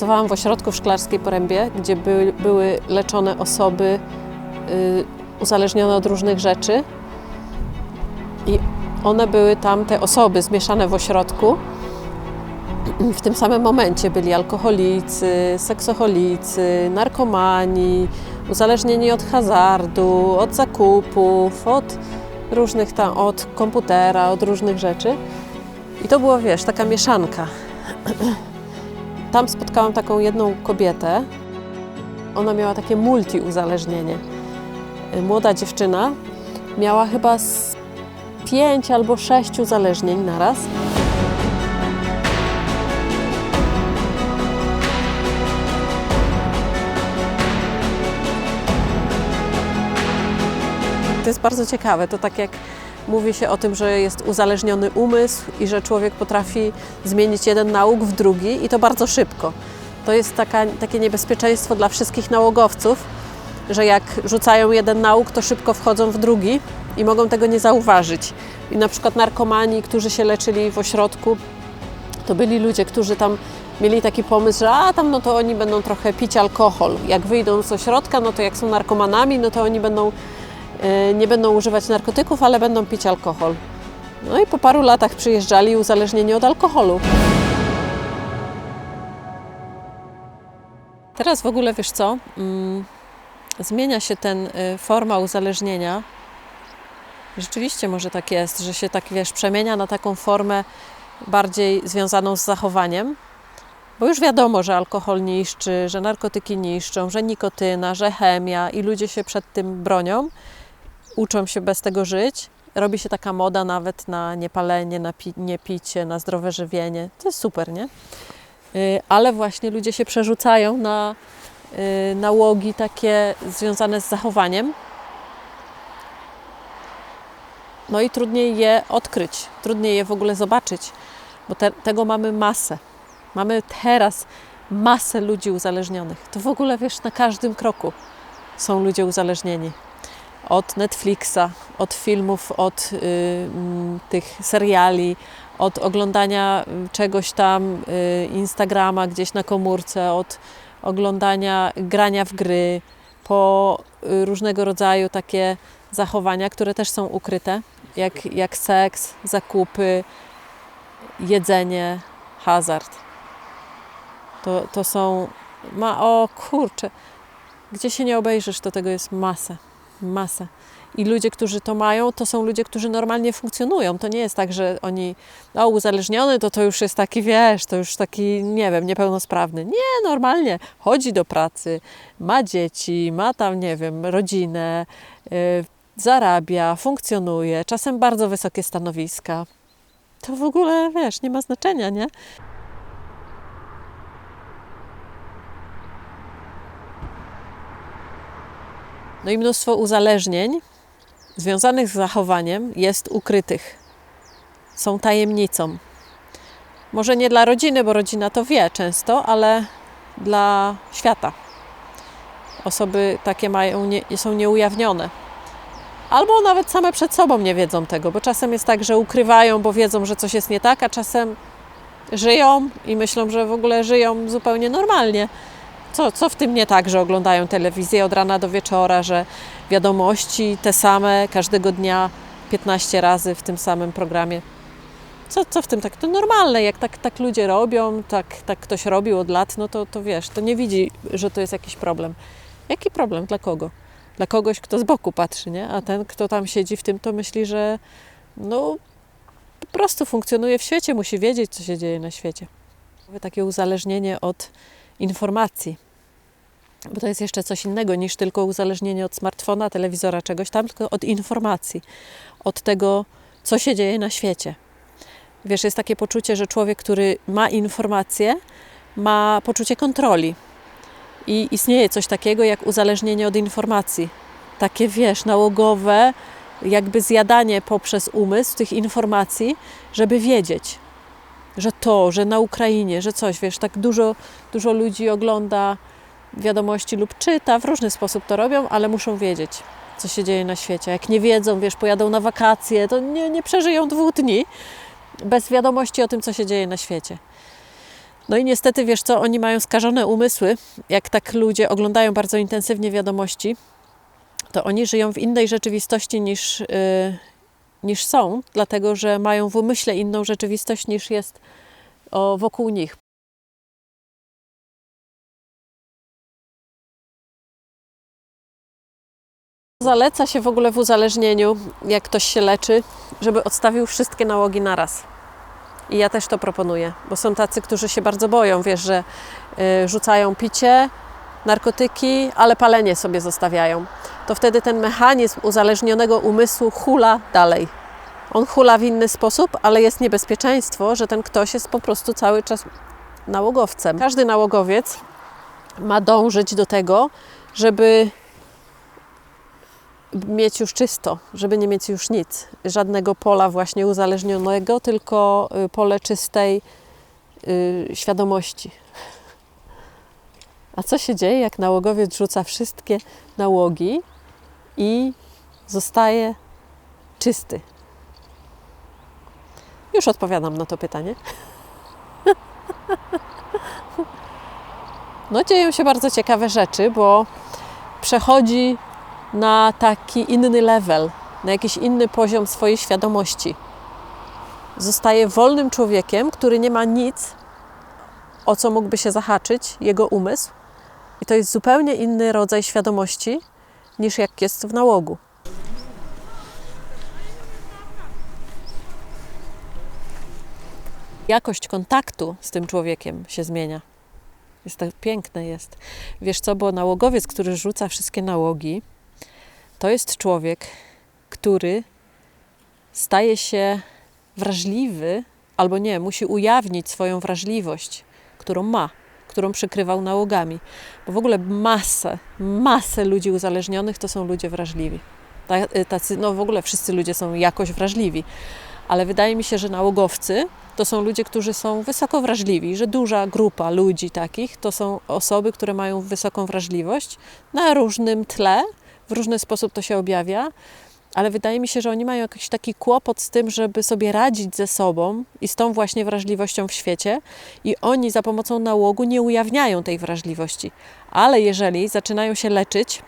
Pracowałam w ośrodku w Szklarskiej Porębie, gdzie by, były leczone osoby y, uzależnione od różnych rzeczy. I one były tam, te osoby zmieszane w ośrodku. W tym samym momencie byli alkoholicy, seksoholicy, narkomani, uzależnieni od hazardu, od zakupów, od różnych tam, od komputera, od różnych rzeczy. I to było, wiesz, taka mieszanka. Tam spotkałam taką jedną kobietę. Ona miała takie multi-uzależnienie. Młoda dziewczyna miała chyba z pięć albo sześć uzależnień naraz. To jest bardzo ciekawe. To tak jak mówi się o tym, że jest uzależniony umysł i że człowiek potrafi zmienić jeden nauk w drugi i to bardzo szybko. To jest taka, takie niebezpieczeństwo dla wszystkich nałogowców, że jak rzucają jeden nauk, to szybko wchodzą w drugi i mogą tego nie zauważyć. I na przykład narkomani, którzy się leczyli w ośrodku, to byli ludzie, którzy tam mieli taki pomysł, że a tam no to oni będą trochę pić alkohol. Jak wyjdą z ośrodka, no to jak są narkomanami, no to oni będą nie będą używać narkotyków, ale będą pić alkohol. No i po paru latach przyjeżdżali uzależnieni od alkoholu. Teraz w ogóle wiesz co? Mm, zmienia się ten y, forma uzależnienia. Rzeczywiście może tak jest, że się tak wiesz, przemienia na taką formę bardziej związaną z zachowaniem. Bo już wiadomo, że alkohol niszczy, że narkotyki niszczą, że nikotyna, że chemia i ludzie się przed tym bronią, uczą się bez tego żyć. Robi się taka moda nawet na niepalenie, na pi- niepicie, na zdrowe żywienie. To jest super, nie? Y, Ale właśnie ludzie się przerzucają na y, nałogi takie związane z zachowaniem. No i trudniej je odkryć, trudniej je w ogóle zobaczyć, bo te, tego mamy masę. Mamy teraz masę ludzi uzależnionych. To w ogóle wiesz, na każdym kroku są ludzie uzależnieni. Od Netflixa, od filmów, od y, mm, tych seriali, od oglądania y, czegoś tam, y, Instagrama gdzieś na komórce, od oglądania, grania w gry, po różnego rodzaju takie zachowania, które też są ukryte, jak, jak seks, zakupy, jedzenie, hazard. To, to są. Ma, o kurczę, gdzie się nie obejrzysz, to tego jest masę. Masę. I ludzie, którzy to mają, to są ludzie, którzy normalnie funkcjonują. To nie jest tak, że oni, no uzależniony, to to już jest taki, wiesz, to już taki, nie wiem, niepełnosprawny. Nie, normalnie. Chodzi do pracy, ma dzieci, ma tam, nie wiem, rodzinę, yy, zarabia, funkcjonuje, czasem bardzo wysokie stanowiska. To w ogóle, wiesz, nie ma znaczenia, nie? No i mnóstwo uzależnień związanych z zachowaniem jest ukrytych. Są tajemnicą. Może nie dla rodziny, bo rodzina to wie często, ale dla świata. Osoby takie mają, nie, są nieujawnione. Albo nawet same przed sobą nie wiedzą tego, bo czasem jest tak, że ukrywają, bo wiedzą, że coś jest nie tak, a czasem żyją i myślą, że w ogóle żyją zupełnie normalnie. Co, co w tym nie tak, że oglądają telewizję od rana do wieczora, że wiadomości te same każdego dnia 15 razy w tym samym programie? Co, co w tym tak? To normalne, jak tak, tak ludzie robią, tak, tak ktoś robił od lat, no to, to wiesz, to nie widzi, że to jest jakiś problem. Jaki problem? Dla kogo? Dla kogoś, kto z boku patrzy, nie? A ten, kto tam siedzi w tym, to myśli, że no po prostu funkcjonuje w świecie, musi wiedzieć, co się dzieje na świecie. Takie uzależnienie od informacji. Bo to jest jeszcze coś innego niż tylko uzależnienie od smartfona, telewizora, czegoś tam, tylko od informacji, od tego, co się dzieje na świecie. Wiesz, jest takie poczucie, że człowiek, który ma informacje, ma poczucie kontroli. I istnieje coś takiego jak uzależnienie od informacji. Takie, wiesz, nałogowe, jakby zjadanie poprzez umysł tych informacji, żeby wiedzieć, że to, że na Ukrainie, że coś, wiesz, tak dużo, dużo ludzi ogląda wiadomości lub czyta, w różny sposób to robią, ale muszą wiedzieć, co się dzieje na świecie. Jak nie wiedzą, wiesz, pojadą na wakacje, to nie, nie przeżyją dwóch dni bez wiadomości o tym, co się dzieje na świecie. No i niestety, wiesz co, oni mają skażone umysły. Jak tak ludzie oglądają bardzo intensywnie wiadomości, to oni żyją w innej rzeczywistości niż, yy, niż są, dlatego że mają w umyśle inną rzeczywistość niż jest wokół nich. Zaleca się w ogóle w uzależnieniu, jak ktoś się leczy, żeby odstawił wszystkie nałogi naraz. I ja też to proponuję, bo są tacy, którzy się bardzo boją, wiesz, że y, rzucają picie, narkotyki, ale palenie sobie zostawiają. To wtedy ten mechanizm uzależnionego umysłu hula dalej. On hula w inny sposób, ale jest niebezpieczeństwo, że ten ktoś jest po prostu cały czas nałogowcem. Każdy nałogowiec ma dążyć do tego, żeby mieć już czysto, żeby nie mieć już nic, żadnego pola właśnie uzależnionego, tylko y, pole czystej y, świadomości. A co się dzieje, jak nałogowiec rzuca wszystkie nałogi i zostaje czysty? Już odpowiadam na to pytanie. No, dzieją się bardzo ciekawe rzeczy, bo przechodzi na taki inny level, na jakiś inny poziom swojej świadomości. Zostaje wolnym człowiekiem, który nie ma nic, o co mógłby się zahaczyć, jego umysł. I to jest zupełnie inny rodzaj świadomości niż jak jest w nałogu. Jakość kontaktu z tym człowiekiem się zmienia. Jest to piękne jest. Wiesz co, bo nałogowiec, który rzuca wszystkie nałogi, to jest człowiek, który staje się wrażliwy, albo nie, musi ujawnić swoją wrażliwość, którą ma, którą przykrywał nałogami. Bo w ogóle masę, masę ludzi uzależnionych to są ludzie wrażliwi. Tacy, no w ogóle wszyscy ludzie są jakoś wrażliwi, ale wydaje mi się, że nałogowcy to są ludzie, którzy są wysoko wrażliwi, że duża grupa ludzi takich to są osoby, które mają wysoką wrażliwość na różnym tle, w różny sposób to się objawia, ale wydaje mi się, że oni mają jakiś taki kłopot z tym, żeby sobie radzić ze sobą i z tą właśnie wrażliwością w świecie, i oni za pomocą nałogu nie ujawniają tej wrażliwości. Ale jeżeli zaczynają się leczyć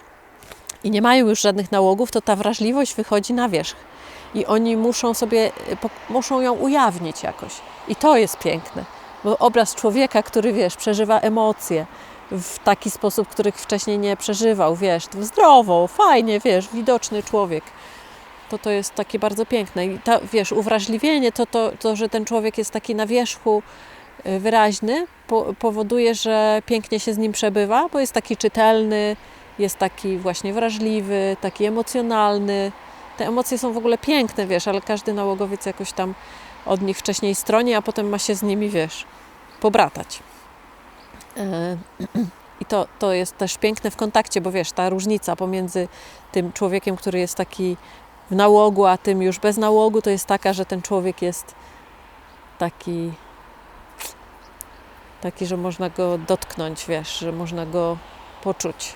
i nie mają już żadnych nałogów, to ta wrażliwość wychodzi na wierzch. I oni muszą sobie, muszą ją ujawnić jakoś. I to jest piękne, bo obraz człowieka, który wiesz, przeżywa emocje, w taki sposób, których wcześniej nie przeżywał, wiesz, zdrowo, fajnie, wiesz, widoczny człowiek. To to jest takie bardzo piękne. I wiesz, uwrażliwienie, to, to, to, że ten człowiek jest taki na wierzchu y, wyraźny, po, powoduje, że pięknie się z nim przebywa, bo jest taki czytelny, jest taki właśnie wrażliwy, taki emocjonalny. Te emocje są w ogóle piękne, wiesz, ale każdy nałogowiec jakoś tam od nich wcześniej stroni, a potem ma się z nimi, wiesz, pobratać. E, I to, to jest też piękne w kontakcie, bo wiesz, ta różnica pomiędzy tym człowiekiem, który jest taki w nałogu, a tym już bez nałogu, to jest taka, że ten człowiek jest taki, taki, że można go dotknąć, wiesz, że można go poczuć.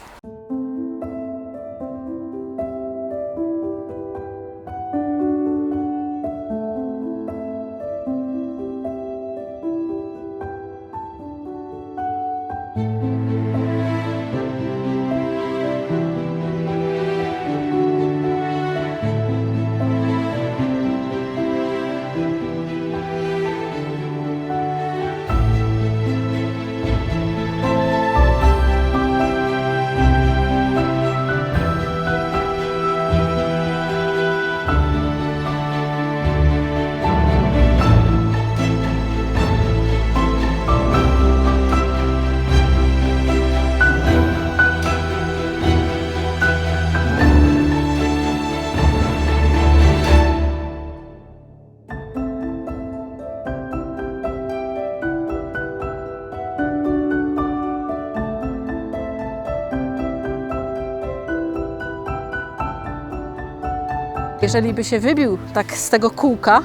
Jeżeli by się wybił tak z tego kółka,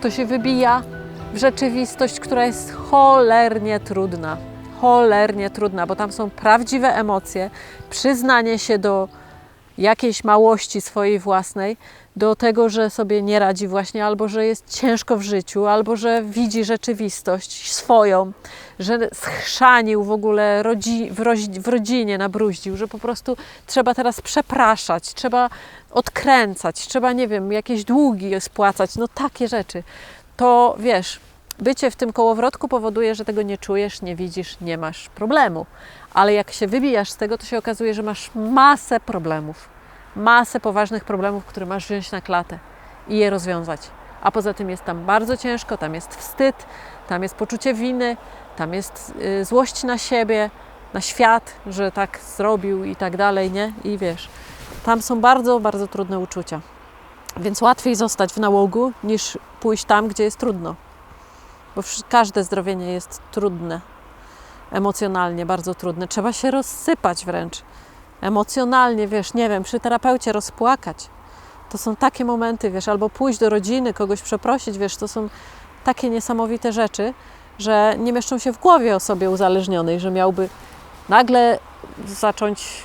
to się wybija w rzeczywistość, która jest cholernie trudna. Cholernie trudna, bo tam są prawdziwe emocje, przyznanie się do jakiejś małości swojej własnej do tego, że sobie nie radzi właśnie, albo że jest ciężko w życiu, albo że widzi rzeczywistość swoją, że schrzanił w ogóle rodzi, w, roz, w rodzinie, nabruździł, że po prostu trzeba teraz przepraszać, trzeba odkręcać, trzeba, nie wiem, jakieś długi spłacać, no takie rzeczy. To wiesz, bycie w tym kołowrotku powoduje, że tego nie czujesz, nie widzisz, nie masz problemu. Ale jak się wybijasz z tego, to się okazuje, że masz masę problemów. Masę poważnych problemów, które masz wziąć na klatę i je rozwiązać. A poza tym jest tam bardzo ciężko, tam jest wstyd, tam jest poczucie winy, tam jest y, złość na siebie, na świat, że tak zrobił i tak dalej, nie? I wiesz, tam są bardzo, bardzo trudne uczucia. Więc łatwiej zostać w nałogu niż pójść tam, gdzie jest trudno. Bo każde zdrowienie jest trudne, emocjonalnie bardzo trudne. Trzeba się rozsypać wręcz. Emocjonalnie, wiesz, nie wiem, przy terapeucie rozpłakać. To są takie momenty, wiesz, albo pójść do rodziny, kogoś przeprosić, wiesz, to są takie niesamowite rzeczy, że nie mieszczą się w głowie osobie uzależnionej, że miałby nagle zacząć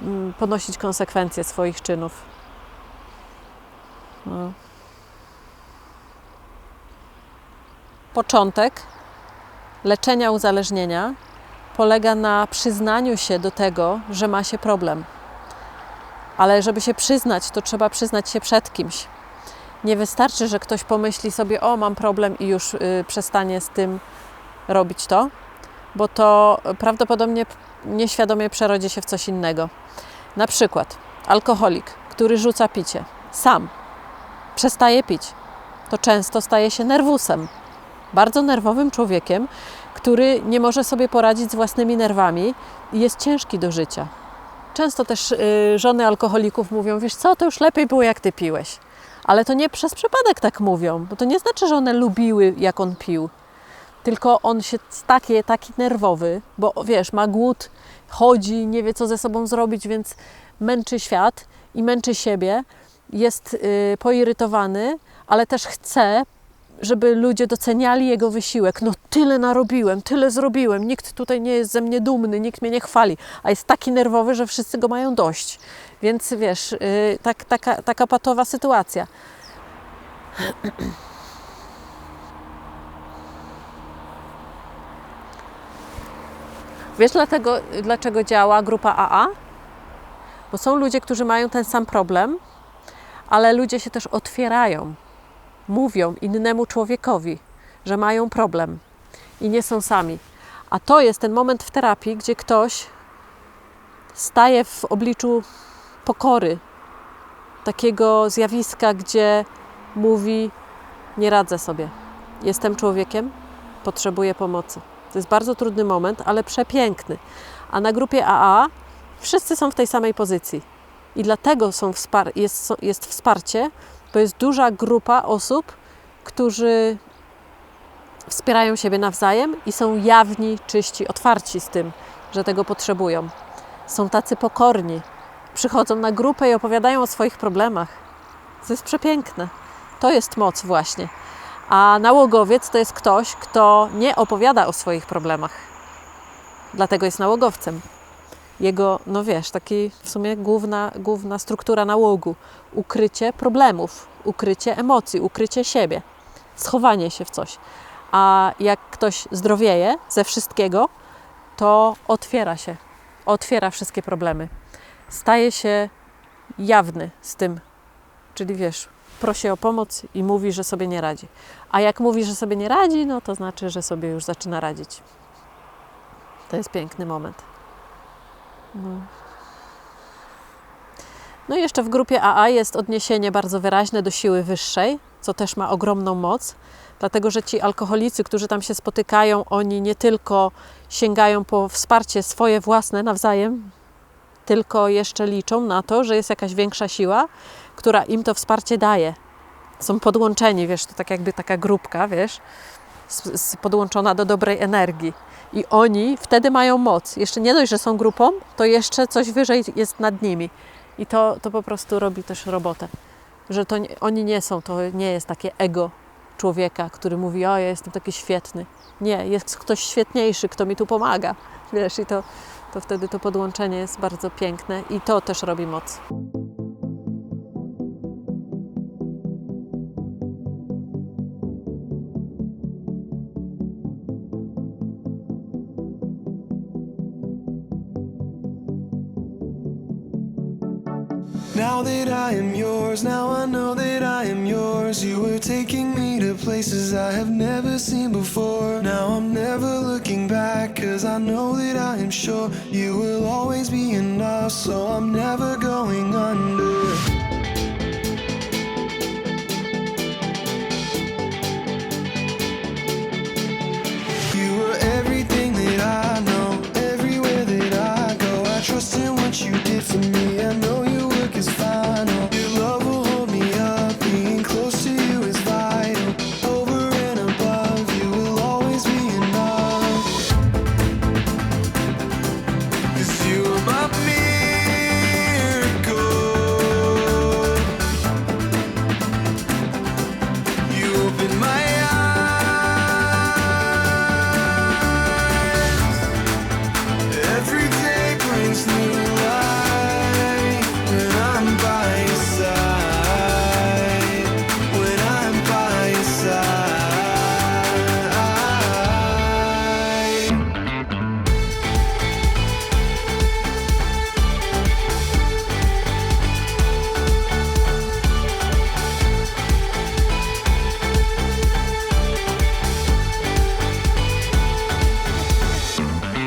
mm, ponosić konsekwencje swoich czynów. No. Początek leczenia uzależnienia polega na przyznaniu się do tego, że ma się problem. Ale żeby się przyznać, to trzeba przyznać się przed kimś. Nie wystarczy, że ktoś pomyśli sobie, o, mam problem i już y, przestanie z tym robić to, bo to prawdopodobnie nieświadomie przerodzi się w coś innego. Na przykład alkoholik, który rzuca picie, sam przestaje pić, to często staje się nerwusem, bardzo nerwowym człowiekiem, który nie może sobie poradzić z własnymi nerwami i jest ciężki do życia. Często też y, żony alkoholików mówią: Wiesz co, to już lepiej było, jak ty piłeś. Ale to nie przez przypadek tak mówią, bo to nie znaczy, że one lubiły, jak on pił. Tylko on się taki, taki nerwowy, bo wiesz, ma głód, chodzi, nie wie co ze sobą zrobić, więc męczy świat i męczy siebie, jest y, poirytowany, ale też chce żeby ludzie doceniali jego wysiłek. No tyle narobiłem, tyle zrobiłem, nikt tutaj nie jest ze mnie dumny, nikt mnie nie chwali, a jest taki nerwowy, że wszyscy go mają dość. Więc wiesz, yy, tak, taka, taka patowa sytuacja. Wiesz dlatego, dlaczego działa grupa AA? Bo są ludzie, którzy mają ten sam problem, ale ludzie się też otwierają mówią innemu człowiekowi, że mają problem i nie są sami. A to jest ten moment w terapii, gdzie ktoś staje w obliczu pokory, takiego zjawiska, gdzie mówi: Nie radzę sobie, jestem człowiekiem, potrzebuję pomocy. To jest bardzo trudny moment, ale przepiękny. A na grupie AA wszyscy są w tej samej pozycji. I dlatego są wspar- jest, jest wsparcie, to jest duża grupa osób, którzy wspierają siebie nawzajem i są jawni, czyści, otwarci z tym, że tego potrzebują. Są tacy pokorni. Przychodzą na grupę i opowiadają o swoich problemach. To jest przepiękne. To jest moc właśnie. A nałogowiec to jest ktoś, kto nie opowiada o swoich problemach. Dlatego jest nałogowcem jego, no wiesz, taki w sumie główna, główna struktura nałogu. Ukrycie problemów, ukrycie emocji, ukrycie siebie, schowanie się w coś. A jak ktoś zdrowieje ze wszystkiego, to otwiera się, otwiera wszystkie problemy. Staje się jawny z tym. Czyli wiesz, prosi o pomoc i mówi, że sobie nie radzi. A jak mówi, że sobie nie radzi, no to znaczy, że sobie już zaczyna radzić. To jest piękny moment. No. no i jeszcze w grupie AA jest odniesienie bardzo wyraźne do siły wyższej, co też ma ogromną moc, dlatego że ci alkoholicy, którzy tam się spotykają, oni nie tylko sięgają po wsparcie swoje własne nawzajem, tylko jeszcze liczą na to, że jest jakaś większa siła, która im to wsparcie daje. Są podłączeni, wiesz, to tak jakby taka grupka, wiesz, podłączona do dobrej energii. I oni wtedy mają moc. Jeszcze nie dość, że są grupą, to jeszcze coś wyżej jest nad nimi. I to, to po prostu robi też robotę. Że to oni nie są, to nie jest takie ego człowieka, który mówi, o ja jestem taki świetny. Nie, jest ktoś świetniejszy, kto mi tu pomaga. Wiesz, i to, to wtedy to podłączenie jest bardzo piękne i to też robi moc. Taking me to places I have never seen before. Now I'm never looking back, cause I know that I am sure you will always be enough. So I'm never going under.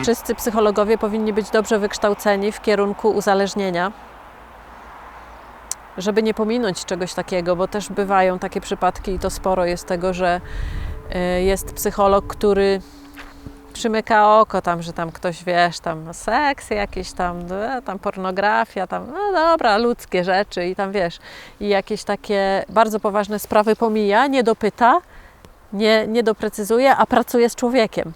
Wszyscy psychologowie powinni być dobrze wykształceni w kierunku uzależnienia, żeby nie pominąć czegoś takiego, bo też bywają takie przypadki i to sporo jest tego, że y, jest psycholog, który przymyka oko tam, że tam ktoś, wiesz, tam seks jakiś tam, tam pornografia, tam, no dobra, ludzkie rzeczy i tam, wiesz, i jakieś takie bardzo poważne sprawy pomija, nie dopyta, nie, nie doprecyzuje, a pracuje z człowiekiem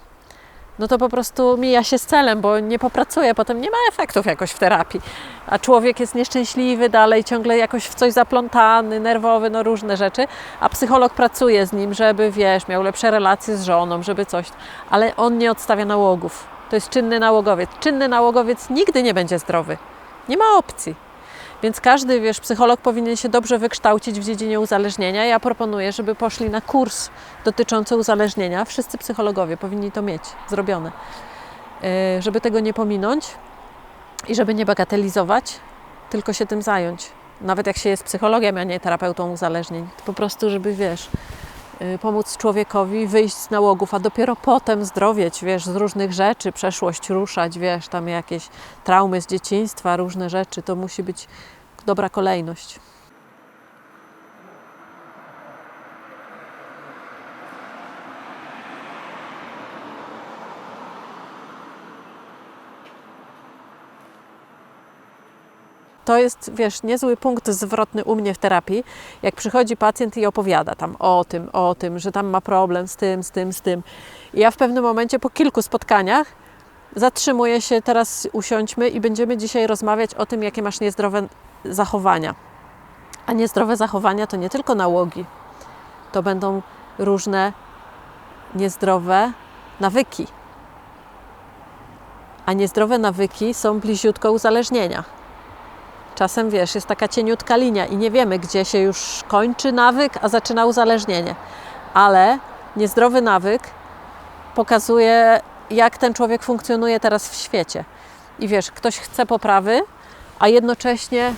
no to po prostu mija się z celem, bo nie popracuje, potem nie ma efektów jakoś w terapii. A człowiek jest nieszczęśliwy dalej, ciągle jakoś w coś zaplątany, nerwowy, no różne rzeczy, a psycholog pracuje z nim, żeby, wiesz, miał lepsze relacje z żoną, żeby coś, ale on nie odstawia nałogów. To jest czynny nałogowiec. Czynny nałogowiec nigdy nie będzie zdrowy. Nie ma opcji. Więc każdy, wiesz, psycholog powinien się dobrze wykształcić w dziedzinie uzależnienia. Ja proponuję, żeby poszli na kurs dotyczący uzależnienia. Wszyscy psychologowie powinni to mieć zrobione. Yy, Żeby tego nie pominąć i żeby nie bagatelizować, tylko się tym zająć. Nawet jak się jest psychologiem, a nie terapeutą uzależnień. To po prostu, żeby, wiesz, pomóc człowiekowi wyjść z nałogów, a dopiero potem zdrowieć, wiesz, z różnych rzeczy, przeszłość ruszać, wiesz, tam jakieś traumy z dzieciństwa, różne rzeczy. To musi być dobra kolejność. To jest, wiesz, niezły punkt zwrotny u mnie w terapii, jak przychodzi pacjent i opowiada tam o tym, o tym, że tam ma problem z tym, z tym, z tym. I ja w pewnym momencie po kilku spotkaniach zatrzymuję się, teraz usiądźmy i będziemy dzisiaj rozmawiać o tym, jakie masz niezdrowe zachowania. A niezdrowe zachowania to nie tylko nałogi, to będą różne niezdrowe nawyki. A niezdrowe nawyki są bliziutko uzależnienia. Czasem wiesz, jest taka cieniutka linia i nie wiemy, gdzie się już kończy nawyk, a zaczyna uzależnienie. Ale niezdrowy nawyk pokazuje, jak ten człowiek funkcjonuje teraz w świecie. I wiesz, ktoś chce poprawy, a jednocześnie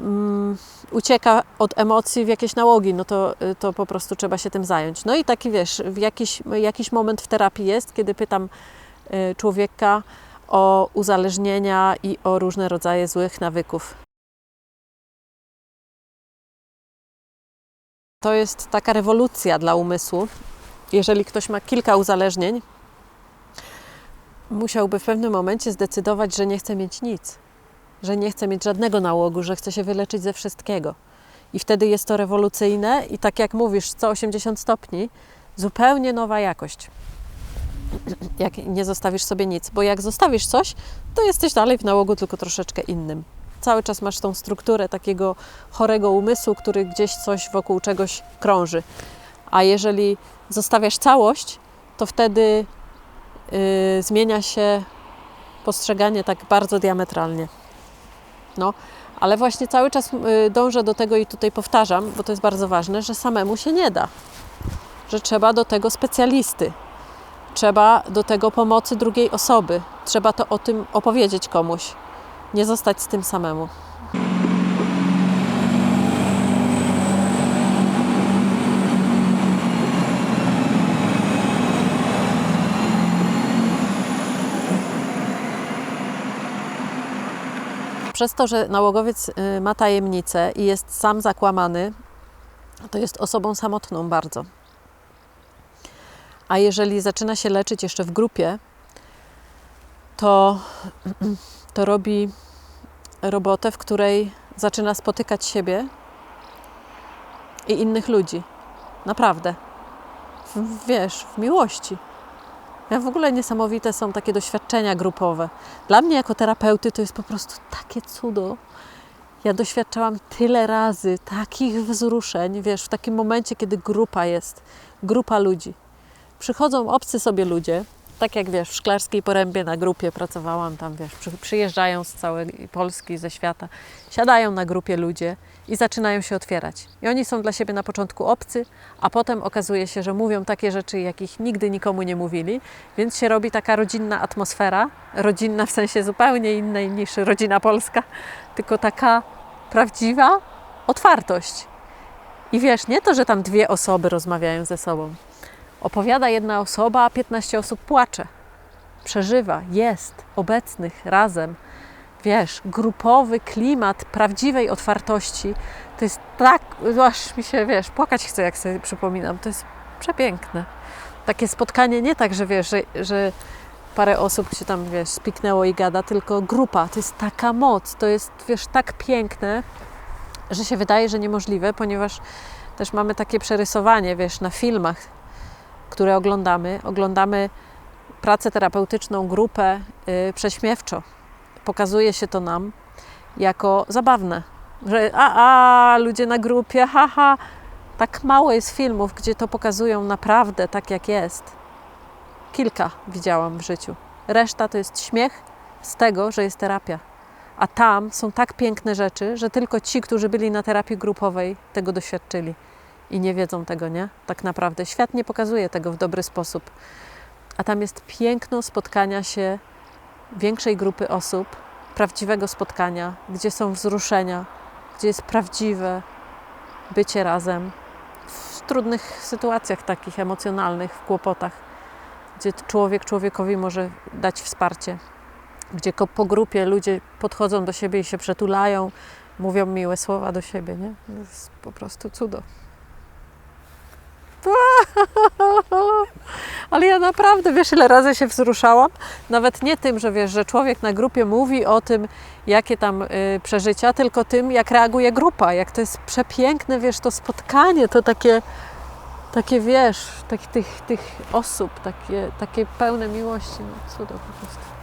mm, ucieka od emocji w jakieś nałogi, no to, to po prostu trzeba się tym zająć. No i taki wiesz, w jakiś, jakiś moment w terapii jest, kiedy pytam y, człowieka o uzależnienia i o różne rodzaje złych nawyków. To jest taka rewolucja dla umysłu. Jeżeli ktoś ma kilka uzależnień, musiałby w pewnym momencie zdecydować, że nie chce mieć nic, że nie chce mieć żadnego nałogu, że chce się wyleczyć ze wszystkiego. I wtedy jest to rewolucyjne i tak jak mówisz, co 80 stopni, zupełnie nowa jakość. Jak nie zostawisz sobie nic, bo jak zostawisz coś, to jesteś dalej w nałogu, tylko troszeczkę innym. Cały czas masz tą strukturę takiego chorego umysłu, który gdzieś coś wokół czegoś krąży. A jeżeli zostawiasz całość, to wtedy yy, zmienia się postrzeganie tak bardzo diametralnie. No, ale właśnie cały czas y, dążę do tego i tutaj powtarzam, bo to jest bardzo ważne, że samemu się nie da. Że trzeba do tego specjalisty. Trzeba do tego pomocy drugiej osoby. Trzeba to o tym opowiedzieć komuś. Nie zostać z tym samemu. Przez to, że nałogowiec y, ma tajemnicę i jest sam zakłamany, to jest osobą samotną bardzo. A jeżeli zaczyna się leczyć jeszcze w grupie, to, to robi robotę, w której zaczyna spotykać siebie i innych ludzi. Naprawdę. W, wiesz, w miłości. Ja w ogóle niesamowite są takie doświadczenia grupowe. Dla mnie jako terapeuty to jest po prostu takie cudo. Ja doświadczałam tyle razy takich wzruszeń, wiesz, w takim momencie, kiedy grupa jest, grupa ludzi. Przychodzą obcy sobie ludzie, tak jak wiesz, w Szklarskiej Porębie na grupie pracowałam tam, wiesz, przy, przyjeżdżają z całej Polski, ze świata, siadają na grupie ludzie i zaczynają się otwierać. I oni są dla siebie na początku obcy, a potem okazuje się, że mówią takie rzeczy, jakich nigdy nikomu nie mówili, więc się robi taka rodzinna atmosfera, rodzinna w sensie zupełnie innej niż rodzina polska, tylko taka prawdziwa otwartość. I wiesz, nie to, że tam dwie osoby rozmawiają ze sobą. Opowiada jedna osoba, a 15 osób płacze. Przeżywa, jest, obecnych, razem. Wiesz, grupowy klimat prawdziwej otwartości to jest tak, aż mi się, wiesz, płakać chce, jak sobie przypominam. To jest przepiękne. Takie spotkanie nie tak, że wiesz, że, że parę osób się tam, wiesz, spiknęło i gada, tylko grupa. To jest taka moc, to jest, wiesz, tak piękne, że się wydaje, że niemożliwe, ponieważ też mamy takie przerysowanie, wiesz, na filmach, które oglądamy. Oglądamy pracę terapeutyczną, grupę yy, prześmiewczo. Pokazuje się to nam jako zabawne, że a, a, ludzie na grupie, haha. Tak mało jest filmów, gdzie to pokazują naprawdę tak, jak jest. Kilka widziałam w życiu. Reszta to jest śmiech z tego, że jest terapia. A tam są tak piękne rzeczy, że tylko ci, którzy byli na terapii grupowej, tego doświadczyli i nie wiedzą tego, nie? Tak naprawdę. Świat nie pokazuje tego w dobry sposób. A tam jest piękno spotkania się większej grupy osób, prawdziwego spotkania, gdzie są wzruszenia, gdzie jest prawdziwe bycie razem w trudnych sytuacjach takich emocjonalnych, w kłopotach, gdzie człowiek człowiekowi może dać wsparcie, gdzie po grupie ludzie podchodzą do siebie i się przetulają, mówią miłe słowa do siebie, nie? To jest po prostu cudo. Ale ja naprawdę, wiesz, ile razy się wzruszałam? Nawet nie tym, że wiesz, że człowiek na grupie mówi o tym, jakie tam y, przeżycia, tylko tym, jak reaguje grupa, jak to jest przepiękne, wiesz, to spotkanie, to takie, takie wiesz, tak, tych, tych osób, takie, takie pełne miłości, no cudo po prostu.